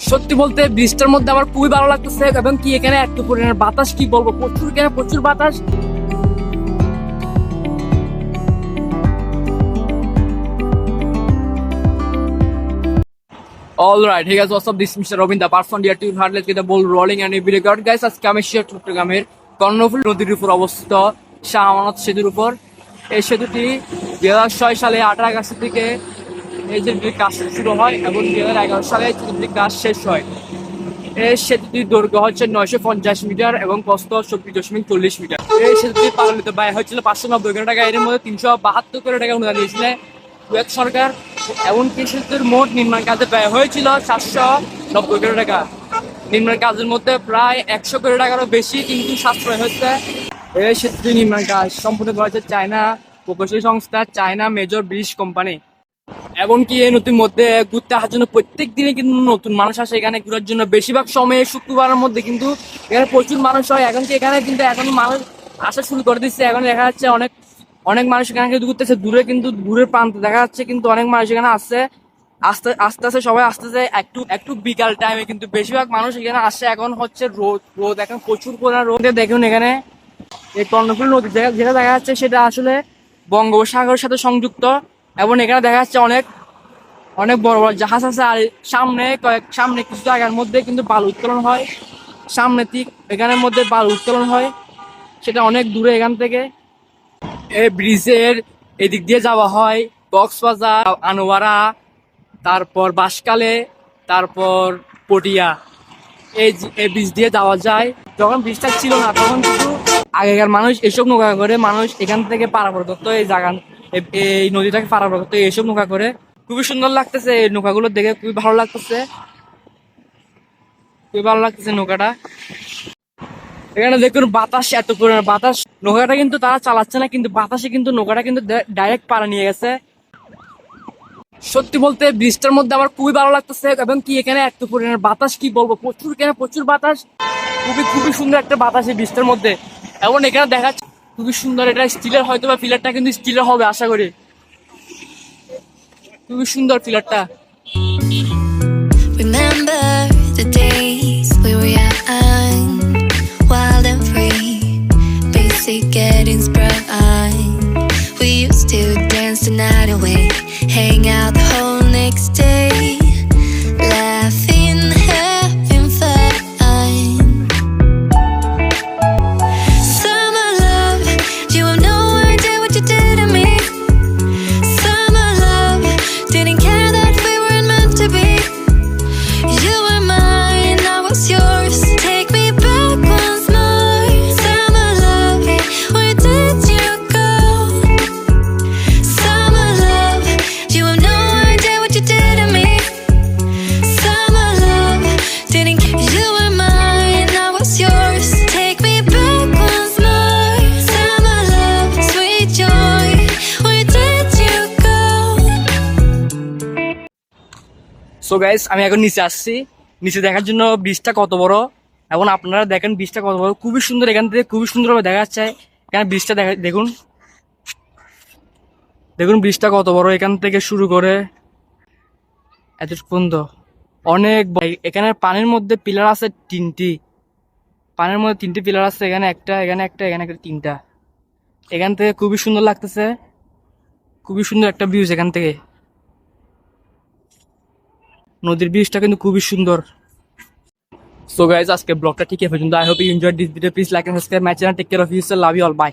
সত্যি বলতে ব্রিজটার মধ্যে আমার খুবই ভালো লাগতেছে এবং কি এখানে এত পরিমাণের বাতাস কি বলব প্রচুর এখানে প্রচুর বাতাস up? This is Mr. Robin, the person here to hard let's get the ball rolling and every record. Guys, আজকে আমি শেয়ার চট্টগ্রামের কর্ণফুল নদীর উপর অবস্থিত শাহ আমানত সেতুর উপর এই সেতুটি দুই হাজার ছয় সালে আঠারো আগস্ট থেকে এই সেতুটির কাজ শুরু হয় এবং দুই হাজার এগারো সালে সেতুটির কাজ শেষ হয়। এই সেতুটির দৈর্ঘ্য হচ্ছে নয়শো পঞ্চাশ মিটার এবং প্রস্থ চব্বিশ দশমিক চল্লিশ মিটার। এই সেতুটি পালনিত ব্যয় হয়েছিল পাঁচশো নব্বই কোটি টাকা এর মধ্যে তিনশো বাহাত্তর কোটি টাকা অনুদান দিয়েছিলেন কুয়েত সরকার, এমনকি সেতুর মোট নির্মাণ কাজে ব্যয় হয়েছিল সাতশো নব্বই কোটি টাকা। নির্মাণ কাজের মধ্যে প্রায় একশো কোটি টাকারও বেশি কিন্তু সাশ্রয় হচ্ছে এই সেতুটি নির্মাণ কাজ সম্পূর্ণ করা হচ্ছে চায়না প্রকৌশলী সংস্থা চায়না মেজর ব্রিজ কোম্পানি। এমনকি এই নদীর মধ্যে ঘুরতে আসার জন্য প্রত্যেক দিনে কিন্তু নতুন মানুষ আসে। এখানে ঘুরার জন্য বেশিরভাগ সময়ে শুক্রবারের মধ্যে কিন্তু এখানে প্রচুর মানুষ হয়। এখন কি এখানে কিন্তু এখন মানুষ আসা শুরু করে দিচ্ছে। এখন দেখা যাচ্ছে অনেক অনেক মানুষ এখানে কিন্তু ঘুরতেছে। দূরে কিন্তু দূরের প্রান্তে দেখা যাচ্ছে কিন্তু অনেক মানুষ এখানে আসছে। আস্তে আস্তে আস্তে সবাই আসতেছে। একটু একটু বিকাল টাইমে কিন্তু বেশিরভাগ মানুষ এখানে আসছে এখন হচ্ছে রোদ রোদ। এখন প্রচুর পরিমাণ রোদ। দেখুন এখানে এই কর্ণফুল নদী যেটা দেখা যাচ্ছে সেটা আসলে বঙ্গোপসাগরের সাথে সংযুক্ত। এবং এখানে দেখা যাচ্ছে অনেক অনেক বড় বড় জাহাজ আছে আর সামনে কয়েক, সামনে কিছু জায়গার মধ্যে কিন্তু বালু উত্তোলন হয়। সামনে ঠিক এখানের মধ্যে বালু উত্তোলন হয়। সেটা অনেক দূরে এখান থেকে। এই ব্রিজের এদিক দিয়ে যাওয়া হয় কক্সবাজার, আনোয়ারা, তারপর বাসকালে, তারপর পটিয়া। এই এই ব্রিজ দিয়ে যাওয়া যায়। যখন ব্রিজটা ছিল না, তখন কিন্তু আগেকার মানুষ এসব নৌকা করে মানুষ এখান থেকে পারাপার করতো এই জায়গা এই- নদীটাকে পারাপার করতো এইসব নৌকা করে। খুবই সুন্দর লাগতেছে এই নৌকাগুলো দেখে, খুবই ভালো লাগতেছে। খুবই ভালো লাগতেছে নৌকাটা। এখানে দেখুন বাতাস, এত পরিমাণ বাতাস। নৌকাটা কিন্তু তারা চালাচ্ছে না, কিন্তু বাতাসে কিন্তু নৌকাটা কিন্তু ডাইরেক্ট পাড়া নিয়ে গেছে। সত্যি বলতে ব্রিজটার মধ্যে আমার খুবই ভালো লাগতেছে, এবং কি এখানে এত পরিমাণ বাতাস, কি বলব? প্রচুর এখানে প্রচুর বাতাস। খুবই খুবই সুন্দর একটা বাতাস এই ব্রিজটার মধ্যে। এবং এখানে দেখা যাচ্ছে খুবই সুন্দর এটা স্টিলের হয়তো বা পিলারটা কিন্তু স্টিলের হবে, আশা করি খুবই সুন্দর পিলারটা Getting spread. সো গাইস আমি এখন নিচে আসছি। নিচে দেখার জন্য ব্রিজটা কত বড়? এখন আপনারা দেখেন ব্রিজটা কত বড়। খুবই সুন্দর এখান থেকে খুবই সুন্দরভাবে দেখা যাচ্ছে এখানে ব্রিজটা দেখা দেখুন। দেখুন ব্রিজটা কত বড় এখান থেকে শুরু করে। এত পর্যন্ত অনেক। এখানে পানির মধ্যে পিলার আছে তিনটি। পানির মধ্যে তিনটি পিলার আছে, এখানে একটা এখানে একটা এখানে একটা তিনটা। এখান থেকে খুবই সুন্দর লাগতেছে। খুবই সুন্দর একটা ভিউজ এখান থেকে। নদীর ব্রিজটা কিন্তু খুবই সুন্দর। সো গাইজ আজকে ব্লগটা ঠিক আছে I hope you enjoy this video please like and subscribe my channel take care of your love you all bye